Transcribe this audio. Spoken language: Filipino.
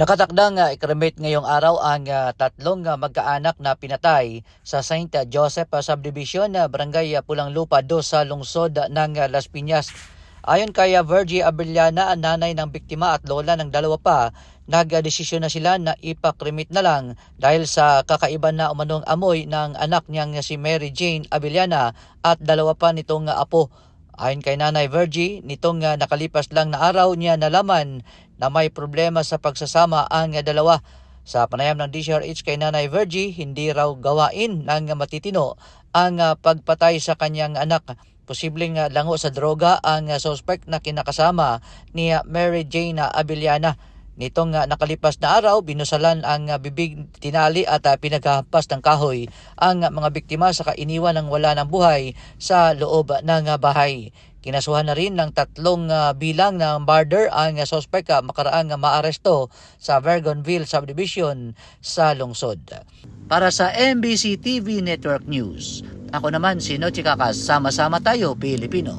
Nakatakdang uh, ikremate ngayong araw ang ah, tatlong ah, magkaanak na pinatay sa St. Joseph ah, Subdivision, uh, Barangay ah, Pulang Lupa 2 sa lungsod ng ah, Las Piñas. Ayon kay ah, Virgie Abellana, ang nanay ng biktima at lola ng dalawa pa, nagdesisyon na sila na ipakremate na lang dahil sa kakaiba na umanong amoy ng anak niyang si Mary Jane Abellana at dalawa pa nitong apo. Ayon kay Nanay Virgie, nitong ah, nakalipas lang na araw niya nalaman na may problema sa pagsasama ang dalawa. Sa panayam ng DCRH kay Nanay Virgie, hindi raw gawain ng matitino ang ah, pagpatay sa kanyang anak. Posibleng ah, lango sa droga ang suspect na kinakasama ni Mary Jane Abellana. Nitong ah, nakalipas na araw, binusalan ang ah, bibig, tinali at uh, pinaghahampas ng kahoy ang ah, mga biktima sa kainiwan ng wala ng buhay sa loob ng ah, bahay. Kinasuhan na rin ng tatlong ah, bilang ng murder ang suspect ah, makaraang ah, maaresto sa Vergonville Subdivision sa lungsod. Para sa MBC TV Network News, ako naman si Nochi Kakas, sama-sama tayo Pilipino.